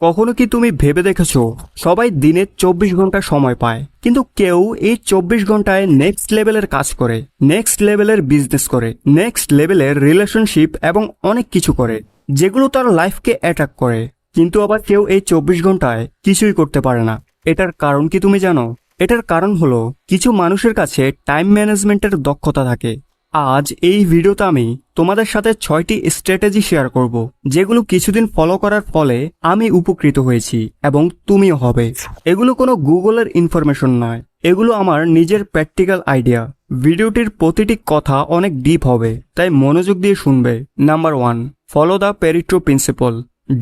কখনো কি তুমি ভেবে দেখেছ? সবাই দিনে চব্বিশ ঘণ্টা সময় পায়, কিন্তু কেউ এই চব্বিশ ঘন্টায় নেক্সট লেভেলের কাজ করে নেক্সট লেভেলের বিজনেস করে নেক্সট লেভেলের রিলেশনশিপ এবং অনেক কিছু করে, যেগুলো তার লাইফকে অ্যাটাক করে। কিন্তু আবার কেউ এই চব্বিশ ঘন্টায় কিছুই করতে পারে না। এটার কারণ কি তুমি জানো? এটার কারণ হলো, কিছু মানুষের কাছে টাইম ম্যানেজমেন্টের দক্ষতা থাকে। আজ এই ভিডিওতে আমি তোমাদের সাথে ছয়টি স্ট্র্যাটেজি শেয়ার করব, যেগুলো কিছুদিন ফলো করার ফলে আমি উপকৃত হয়েছি এবং তুমিও হবে। এগুলো কোনো গুগলের ইনফরমেশন নয়। এগুলো আমার নিজের প্র্যাকটিক্যাল আইডিয়া ভিডিওটির প্রতিটি কথা অনেক ডিপ হবে, তাই মনোযোগ দিয়ে শুনবে। Number one follow the Pareto principle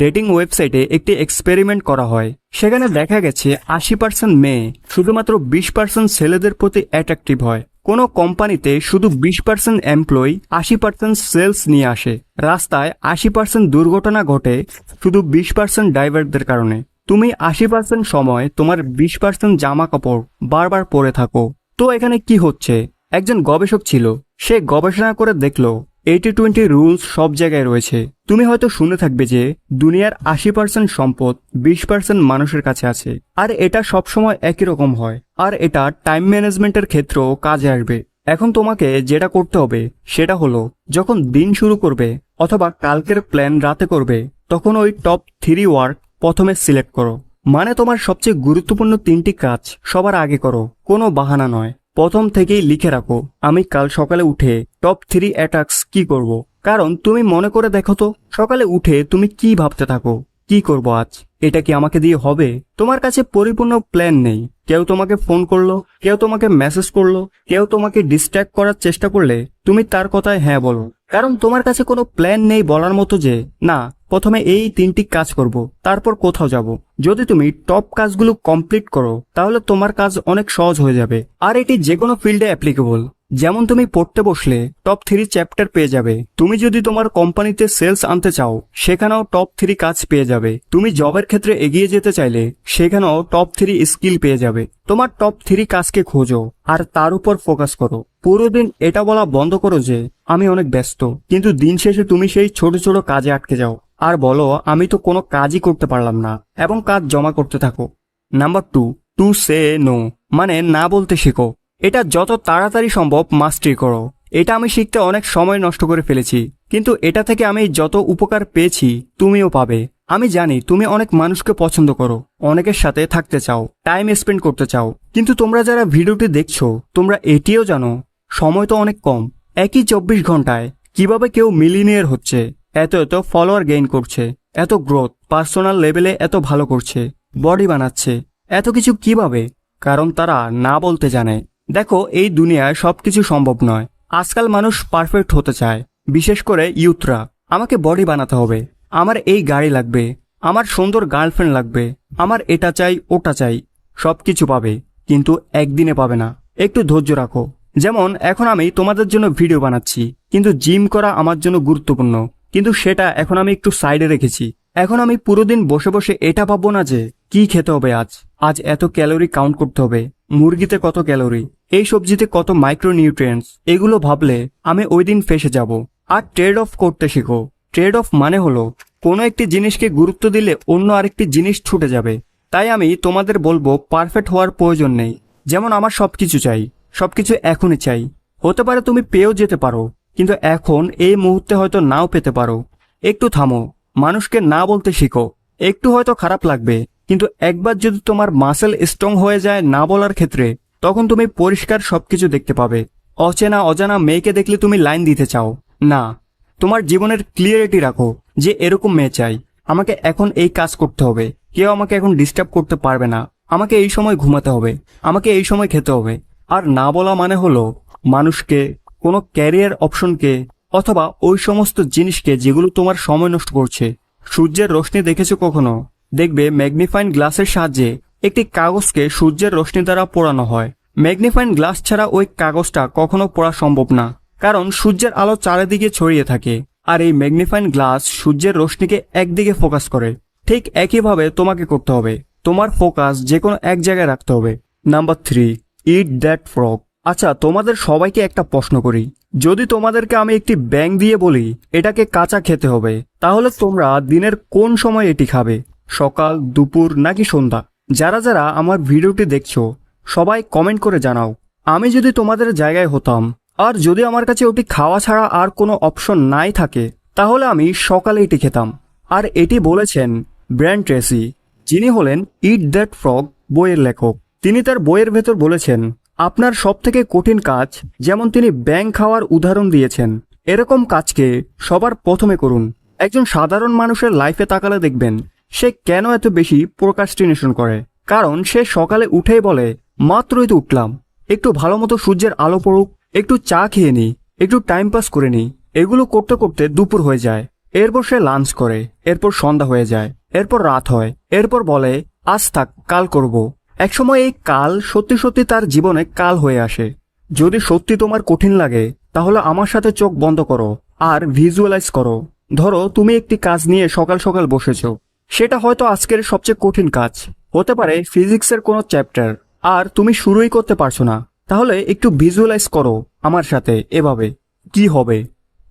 dating ওয়েবসাইটে একটি এক্সপেরিমেন্ট করা হয়। সেখানে দেখা গেছে আশি পার্সেন্ট মেয়ে, শুধুমাত্র বিশ পার্সেন্ট ছেলেদের প্রতি অ্যাট্রাকটিভ হয়। কোনো কোম্পানিতে শুধু বিশ পার্সেন্ট এমপ্লয়ি আশি পার্সেন্ট সেলস নিয়ে আসে। রাস্তায় আশি পার্সেন্ট দুর্ঘটনা ঘটে শুধু বিশ পার্সেন্ট ড্রাইভারদের কারণে। তুমি আশি পার্সেন্ট সময় তোমার বিশ পার্সেন্ট জামা কাপড় বারবার পরে থাকো। তো এখানে কি হচ্ছে? একজন গবেষক ছিল, সে গবেষণা করে দেখল এইটি টোয়েন্টি রুলস সব জায়গায় রয়েছে। তুমি হয়তো শুনে থাকবে যে, দুনিয়ার আশি পার্সেন্ট সম্পদ, বিশ পার্সেন্ট মানুষের কাছে আছে। আর এটা সবসময় একই রকম হয়। আর এটা টাইম ম্যানেজমেন্টের ক্ষেত্রেও কাজে আসবে। এখন তোমাকে যেটা করতে হবে, সেটা হলো, যখন দিন শুরু করবে, অথবা কালকের প্ল্যান রাতে করবে, তখন ওই টপ থ্রি ওয়ার্ক প্রথমে সিলেক্ট করো। মানে তোমার সবচেয়ে গুরুত্বপূর্ণ তিনটি কাজ সবার আগে করো, কোনো বাহানা নয়। প্রথম থেকেই লিখে রাখো, আমি কাল সকালে উঠে টপ থ্রি অ্যাটাক্স কি করব। কারণ তুমি মনে করে দেখো তো, সকালে উঠে তুমি কি ভাবতে থাকো, কি করব আজ? এটা কি আমাকে দিয়ে হবে? তোমার কাছে পরিপূর্ণ প্ল্যান নেই। কেউ তোমাকে ফোন করল, কেউ তোমাকে মেসেজ করল, কেউ তোমাকে ডিস্ট্র্যাক্ট করার চেষ্টা করলে তুমি তার কথায় হ্যাঁ বলো। কারণ তোমার কাছে কোনো প্ল্যান নেই বলার মতো যে, না প্রথমে এই তিনটি কাজ করব, তারপর কোথাও যাব। যদি তুমি টপ কাজগুলো কমপ্লিট করো, তাহলে তোমার কাজ অনেক সহজ হয়ে যাবে। আর এটি যে কোনো ফিল্ডে অ্যাপ্লিকেবল যেমন তুমি পড়তে বসলে টপ থ্রি চ্যাপ্টার পেয়ে যাবে। তুমি যদি তোমার কোম্পানিতে সেলস আনতে চাও, সেখানেও টপ থ্রি কাজ পেয়ে যাবে। তুমি জবের ক্ষেত্রে এগিয়ে যেতে চাইলে, সেখানেও টপ থ্রি স্কিল পেয়ে যাবে। তোমার টপ থ্রি কাজকে খোঁজো, আর তার উপর ফোকাস করো। পুরো দিন এটা বলা বন্ধ করো যে, আমি অনেক ব্যস্ত, কিন্তু দিন শেষে তুমি সেই ছোট ছোট কাজে আটকে যাও। আর বলো, আমি তো কোনো কাজই করতে পারলাম না, এবং কাজ জমা করতে থাকো। Number two to say no মানে না বলতে শেখো। এটা যত তাড়াতাড়ি সম্ভব মাস্টারি করো। এটা আমি শিখতে অনেক সময় নষ্ট করে ফেলেছি, কিন্তু এটা থেকে আমি যত উপকার পেয়েছি, তুমিও পাবে। আমি জানি, তুমি অনেক মানুষকে পছন্দ করো, অনেকের সাথে থাকতে চাও, টাইম স্পেন্ড করতে চাও, কিন্তু তোমরা যারা ভিডিওটি দেখছ, তোমরা এটিও জানো, সময় তো অনেক কম, একই চব্বিশ ঘন্টায়, কীভাবে কেউ মিলিনিয়ার হচ্ছে? এত এত ফলোয়ার গেইন করছে, এত গ্রোথ পার্সোনাল লেভেলে এত ভালো করছে বডি বানাচ্ছে, এত কিছু কীভাবে? কারণ তারা না বলতে জানে। দেখো, এই দুনিয়ায় সবকিছু সম্ভব নয়। আজকাল মানুষ পারফেক্ট হতে চায়, বিশেষ করে ইউথরা আমাকে বডি বানাতে হবে। আমার এই গাড়ি লাগবে, আমার সুন্দর গার্লফ্রেন্ড লাগবে, আমার এটা চাই, ওটা চাই সব কিছু পাবে, কিন্তু একদিনে পাবে না। একটু ধৈর্য রাখো। যেমন, এখন আমি তোমাদের জন্য ভিডিও বানাচ্ছি, কিন্তু জিম করা আমার জন্য গুরুত্বপূর্ণ। কিন্তু সেটা এখন আমি একটু সাইডে রেখেছি। এখন আমি পুরো দিন বসে বসে এটা ভাববো না যে, কি খেতে হবে আজ? আজ এত ক্যালোরি কাউন্ট করতে হবে। মুরগিতে কত ক্যালোরি? এই সবজিতে কত মাইক্রো নিউট্রিয়েন্টস এগুলো ভাবলে আমি ওই দিন ফেসে যাব। আর ট্রেড অফ করতে শিখো। ট্রেড অফ মানে হলো, কোনো একটি জিনিসকে গুরুত্ব দিলে অন্য আরেকটি জিনিস ছুটে যাবে। তাই আমি তোমাদের বলব, পারফেক্ট হওয়ার প্রয়োজন নেই। যেমন আমার সবকিছু চাই। সবকিছু এখনই চাই। হতে পারে তুমি পেয়েও যেতে পারো। কিন্তু এখন এই মুহূর্তে হয়তো নাও পেতে পারো। একটু থামো, মানুষকে না বলতে শিখো। একটু হয়তো খারাপ লাগবে, কিন্তু একবার যদি তোমার মাসেল স্ট্রং হয়ে যায় না বলার ক্ষেত্রে, তখন তুমি পরিষ্কার সবকিছু দেখতে পাবে। অচেনা অজানা মেয়েকে দেখলে তুমি লাইন দিতে চাও। না, তোমার জীবনের ক্লিয়ারিটি রাখো যে এরকম মেয়ে চাই। আমাকে এখন এই কাজ করতে হবে। কেউ আমাকে এখন ডিস্টার্ব করতে পারবে না। আমাকে এই সময় ঘুমাতে হবে। আমাকে এই সময় খেতে হবে। আর না বলা মানে হলো, মানুষকে কোনো ক্যারিয়ার অপশনকে অথবা ওই সমস্ত জিনিসকে যেগুলো তোমার সময় নষ্ট করছে। সূর্যের রশ্মি দেখেছ কখনো? দেখবে ম্যাগনিফাইন গ্লাসের সাহায্যে একটি কাগজকে সূর্যের রশ্মি দ্বারা পোড়ানো হয়। ম্যাগনিফাইন গ্লাস ছাড়া ওই কাগজটা কখনো পড়া সম্ভব না, কারণ সূর্যের আলো চারিদিকে ছড়িয়ে থাকে, আর এই ম্যাগনিফাইন গ্লাস সূর্যের রশ্মিকে একদিকে ফোকাস করে। ঠিক একইভাবে তোমাকে করতে হবে, তোমার ফোকাস যে কোনো এক জায়গায় রাখতে হবে। Number three, eat that frog আচ্ছা তোমাদের সবাইকে একটা প্রশ্ন করি। যদি তোমাদেরকে আমি একটি ব্যাং দিয়ে বলি, এটাকে কাঁচা খেতে হবে, তাহলে তোমরা দিনের কোন সময় এটি খাবে? সকাল, দুপুর নাকি সন্ধ্যা? যারা যারা আমার ভিডিওটি দেখছ, সবাই কমেন্ট করে জানাও। আমি যদি তোমাদের জায়গায় হতাম, আর যদি আমার কাছে ওটি খাওয়া ছাড়া আর কোনো অপশন নাই থাকে, তাহলে আমি সকালে এটি খেতাম। আর এটি বলেছেন ব্র্যান্ড ট্রেসি, যিনি হলেন ইট দ্যাট ফ্রগ বইয়ের লেখক। তিনি তার বইয়ের ভেতর বলেছেন আপনার সবথেকে কঠিন কাজ, যেমন তিনি ব্যাং খাওয়ার উদাহরণ দিয়েছেন, এরকম কাজকে সবার প্রথমে করুন। একজন সাধারণ মানুষের লাইফে তাকালে দেখবেন, সে কেন এত বেশি প্রোকাস্টিনেশন করে? কারণ সে সকালে উঠেই বলে, মাত্রই তো উঠলাম। একটু ভালো মতো সূর্যের আলো পড়ুক, একটু চা খেয়ে নিই, একটু টাইম পাস করে নিই। এগুলো করতে করতে দুপুর হয়ে যায়। এরপর সে লাঞ্চ করে, এরপর সন্ধ্যা হয়ে যায়, এরপর রাত হয়, এরপর বলে, আজ থাক, কাল করব। একসময় এই কাল সত্যি সত্যি তার জীবনে কাল হয়ে আসে। যদি সত্যি তোমার কঠিন লাগে, তাহলে আমার সাথে চোখ বন্ধ করো আর ভিজুয়ালাইজ করো। ধরো, তুমি একটি কাজ নিয়ে সকাল সকাল বসেছ। সেটা হয়তো আজকের সবচেয়ে কঠিন কাজ। হতে পারে ফিজিক্সের কোনো চ্যাপ্টার, আর তুমি শুরুই করতে পারছ না। তাহলে একটু ভিজুয়ালাইজ করো আমার সাথে এভাবে। কি হবে?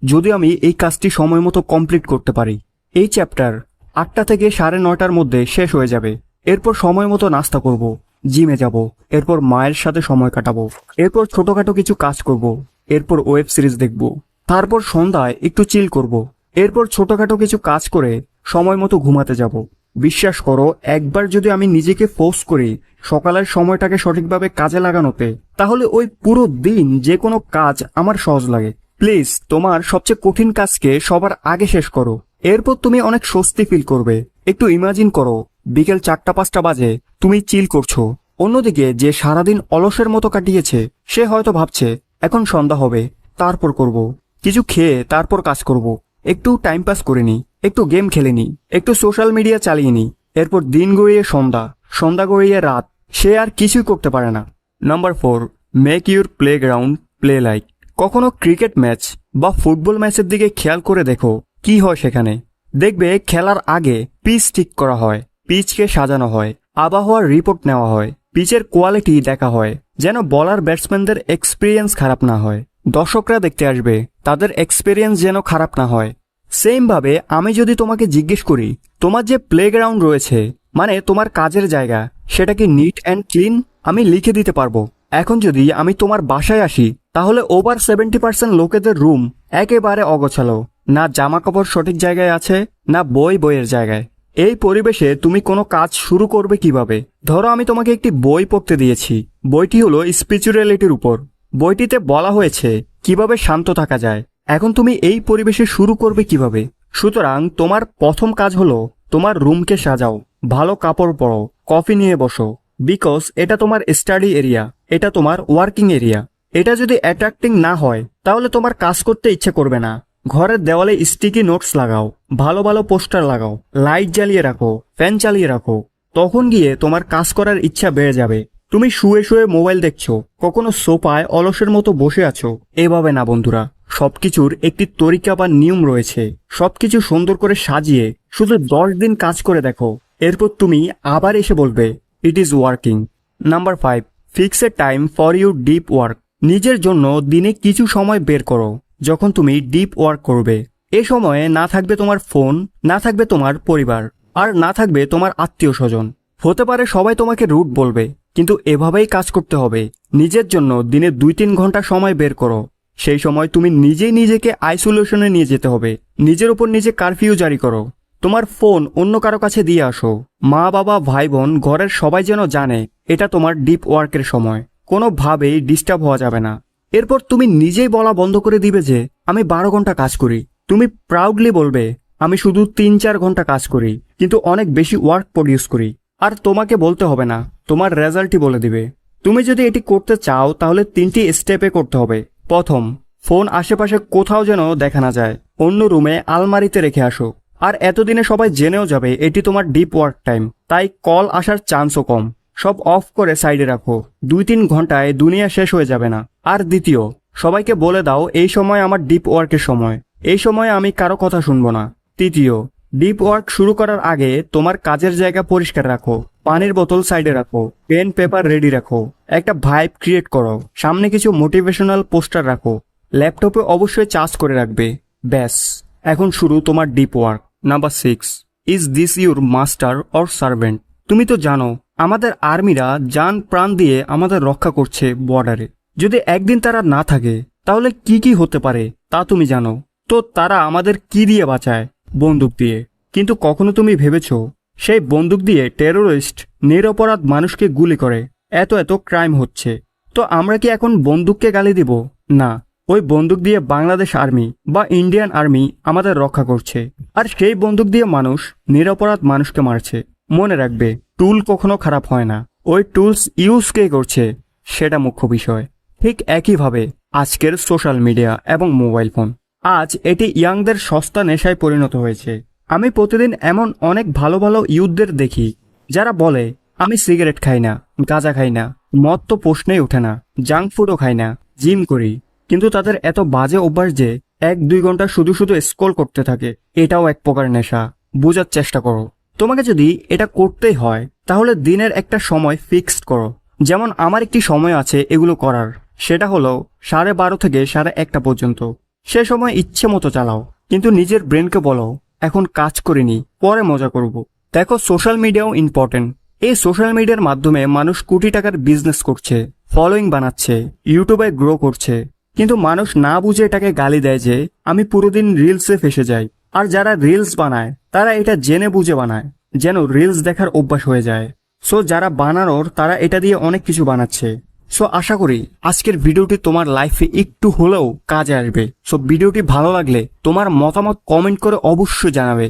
যদি আমি এই কাজটি সময় মতো কমপ্লিট করতে পারি। এই চ্যাপ্টার আটটা থেকে সাড়ে নয়টার মধ্যে শেষ হয়ে যাবে। এরপর সময় মতো নাস্তা করব, জিমে যাব, এরপর মায়ের সাথে সময় কাটাবো, এরপর ছোটখাটো কিছু কাজ করব, এরপর ওয়েব সিরিজ দেখব, তারপর সন্ধ্যায় একটু চিল করব, এরপর ছোটখাটো কিছু কাজ করে সময় মতো ঘুমাতে যাব। বিশ্বাস করো, একবার যদি আমি নিজেকে ফোর্স করি সকালের সময়টাকে সঠিকভাবে কাজে লাগানোতে, তাহলে ওই পুরো দিন যে কোনো কাজ আমার সহজ লাগে। প্লিজ, তোমার সবচেয়ে কঠিন কাজকে সবার আগে শেষ করো। এরপর তুমি অনেক স্বস্তি ফিল করবে। একটু ইমাজিন করো। বিকেল চারটা পাঁচটা বাজে, তুমি চিল করছ। অন্যদিকে যে সারাদিন অলসের মতো কাটিয়েছে, সে হয়তো ভাবছে, এখন সন্ধ্যা হবে, তারপর করব। কিছু খেয়ে তারপর কাজ করব। একটু টাইম পাস করে নি, একটু গেম খেলে নি, একটু সোশ্যাল মিডিয়া চালিয়ে নি, এরপর দিন গড়িয়ে সন্ধ্যা সন্ধ্যা গড়িয়ে রাত, সে আর কিছুই করতে পারে না। Number four make your play ground play like কখনো ক্রিকেট ম্যাচ বা ফুটবল ম্যাচের দিকে খেয়াল করে দেখো, কি হয় সেখানে। দেখবে খেলার আগে পিচ ঠিক করা হয়। পিচকে সাজানো হয়, আবহাওয়ার রিপোর্ট নেওয়া হয়, পিচের কোয়ালিটি দেখা হয়, যেন বলার ব্যাটসম্যানদের এক্সপিরিয়েন্স খারাপ না হয়। দর্শকরা দেখতে আসবে, তাদের এক্সপিরিয়েন্স যেন খারাপ না হয়। সেমভাবে আমি যদি তোমাকে জিজ্ঞেস করি, তোমার যে প্লেগ্রাউন্ড রয়েছে মানে তোমার কাজের জায়গা, সেটা কি নিট অ্যান্ড ক্লিন? আমি লিখে দিতে পারব। এখন যদি আমি তোমার বাসায় আসি, তাহলে ওভার সেভেন্টি পার্সেন্ট লোকেদের রুম একেবারে অগোছালো। না জামা কাপড় সঠিক জায়গায় আছে, না বই বইয়ের জায়গায়। এই পরিবেশে তুমি কোনো কাজ শুরু করবে কীভাবে? ধরো আমি তোমাকে একটি বই পড়তে দিয়েছি। বইটি হলো স্পিরিচুয়ালিটির উপর। বইটিতে বলা হয়েছে কীভাবে শান্ত থাকা যায়। এখন তুমি এই পরিবেশে শুরু করবে কীভাবে? সুতরাং তোমার প্রথম কাজ হলো তোমার রুমকে সাজাও। ভালো কাপড় পরো, কফি নিয়ে বসো। বিকজ এটা তোমার স্টাডি এরিয়া, এটা তোমার ওয়ার্কিং এরিয়া। এটা যদি অ্যাট্রাক্টিং না হয়, তাহলে তোমার কাজ করতে ইচ্ছে করবে না। ঘরের দেওয়ালে স্টিকি নোটস লাগাও, ভালো ভালো পোস্টার লাগাও লাইট জ্বালিয়ে রাখো ফ্যান চালিয়ে রাখো। তখন গিয়ে তোমার কাজ করার ইচ্ছা বেড়ে যাবে। তুমি শুয়ে শুয়ে মোবাইল দেখছ, কখনো সোফায় অলসের মতো বসে আছো। এভাবে না বন্ধুরা, সবকিছুর একটি তরিকা বা নিয়ম রয়েছে। সবকিছু সুন্দর করে সাজিয়ে, শুধু দশ দিন কাজ করে দেখো। এরপর তুমি আবার এসে বলবে it is working number five fix a time for you deep work নিজের জন্য দিনে কিছু সময় বের করো। যখন তুমি ডিপ ওয়ার্ক করবে, এ সময়ে না থাকবে তোমার ফোন না থাকবে তোমার পরিবার, আর না থাকবে তোমার আত্মীয় স্বজন হতে পারে সবাই তোমাকে রুট বলবে, কিন্তু এভাবেই কাজ করতে হবে। নিজের জন্য দিনে দুই তিন ঘণ্টা সময় বের করো। সেই সময় তুমি নিজেই নিজেকে আইসোলেশনে নিয়ে যেতে হবে। নিজের উপর নিজে কারফিউ জারি করো। তোমার ফোন অন্য কারও কাছে দিয়ে আসো। মা, বাবা ভাই বোন ঘরের সবাই যেন জানে, এটা তোমার ডিপ ওয়ার্কের সময়। কোনোভাবেই ডিস্টার্ব হওয়া যাবে না। এরপর তুমি নিজেই বলা বন্ধ করে দিবে যে, আমি বারো ঘণ্টা কাজ করি। তুমি প্রাউডলি বলবে, আমি শুধু তিন চার ঘণ্টা কাজ করি, কিন্তু অনেক বেশি ওয়ার্ক প্রডিউস করি। আর তোমাকে বলতে হবে না, তোমার রেজাল্টই বলে দিবে। তুমি যদি এটি করতে চাও, তাহলে তিনটি স্টেপে করতে হবে। প্রথম ফোন আশেপাশে কোথাও যেন দেখা না যায়। অন্য রুমে আলমারিতে রেখে আসো। আর এতদিনে সবাই জেনেও যাবে, এটি তোমার ডিপ ওয়ার্ক টাইম তাই কল আসার চান্সও কম। সব অফ করে সাইডে রাখো। দুই তিন ঘন্টায় দুনিয়া শেষ হয়ে যাবে না। আর দ্বিতীয়, সবাইকে বলে দাও, এই সময় আমার ডিপ ওয়ার্কের সময়। এই সময় আমি কারও কথা শুনব না। তৃতীয় ডিপ ওয়ার্ক শুরু করার আগে তোমার কাজের জায়গা পরিষ্কার রাখো। পানির বোতল সাইডে রাখো। পেন, পেপার রেডি রাখো। একটা ভাইব ক্রিয়েট করো। সামনে কিছু মোটিভেশনাল পোস্টার রাখো। ল্যাপটপে অবশ্যই চার্জ করে রাখবে। ব্যাস, এখন শুরু তোমার deep work number six is this your master or servant তুমি তো জানো আমাদের আর্মিরা যান প্রাণ দিয়ে আমাদের রক্ষা করছে বর্ডারে। যদি একদিন তারা না থাকে, তাহলে কি কি হতে পারে, তা তুমি জানো। তো তারা আমাদের কি দিয়ে বাঁচায়? বন্দুক দিয়ে। কিন্তু কখনো তুমি ভেবেছ, সেই বন্দুক দিয়ে টেরোরিস্ট, নিরপরাধ মানুষকে গুলি করে। এত এত ক্রাইম হচ্ছে। তো আমরা কি এখন বন্দুককে গালি দিব? না। ওই বন্দুক দিয়ে বাংলাদেশ আর্মি বা ইন্ডিয়ান আর্মি আমাদের রক্ষা করছে। আর সেই বন্দুক দিয়ে মানুষ, নিরপরাধ মানুষকে মারছে। মনে রাখবে টুল কখনো খারাপ হয় না। ওই টুলস ইউজ কে করছে, সেটা মুখ্য বিষয়। ঠিক একইভাবে আজকের সোশ্যাল মিডিয়া এবং মোবাইল ফোন আজ এটি ইয়াংদের সস্তা নেশায় পরিণত হয়েছে। আমি প্রতিদিন এমন অনেক ভালো ভালো ইউথদের দেখি, যারা বলে, আমি সিগারেট খাই না, গাঁজা খাই না, মদ তো প্রশ্নেই ওঠে না জাঙ্ক ফুডও খাই না জিম করি। কিন্তু তাদের এত বাজে অভ্যাস যে, এক দুই ঘণ্টা শুধু শুধু স্ক্রল করতে থাকে। এটাও এক প্রকার নেশা। বোঝার চেষ্টা করো। তোমাকে যদি এটা করতেই হয়, তাহলে দিনের একটা সময় ফিক্সড করো। যেমন আমার একটি সময় আছে এগুলো করার। সেটা হলো সাড়ে বারো থেকে সাড়ে একটা পর্যন্ত। সে সময় ইচ্ছে মতো চালাও, কিন্তু নিজের ব্রেনকে বলো, এখন কাজ করিনি, পরে মজা করব। দেখো সোশ্যাল মিডিয়াও ইম্পর্টেন্ট এই সোশ্যাল মিডিয়ার মাধ্যমে মানুষ কোটি টাকার বিজনেস করছে ফলোয়িং বানাচ্ছে ইউটিউবে গ্রো করছে। কিন্তু মানুষ না বুঝে এটাকে গালি দেয় যে, আমি পুরোদিন রিলসে ফেসে যাই। আর যারা রিলস বানায় তারা এটা জেনে বুঝে বানায়, যেন রিলস দেখার অভ্যাস হয়ে যায়। সো যারা বানানোর, তারা এটা দিয়ে অনেক কিছু বানাচ্ছে। সো আশা করি আজকের ভিডিওটি তোমার লাইফে একটু হলেও কাজে আসবে। সো ভিডিওটি ভালো লাগলে তোমার মতামত কমেন্ট করে অবশ্যই জানাবে।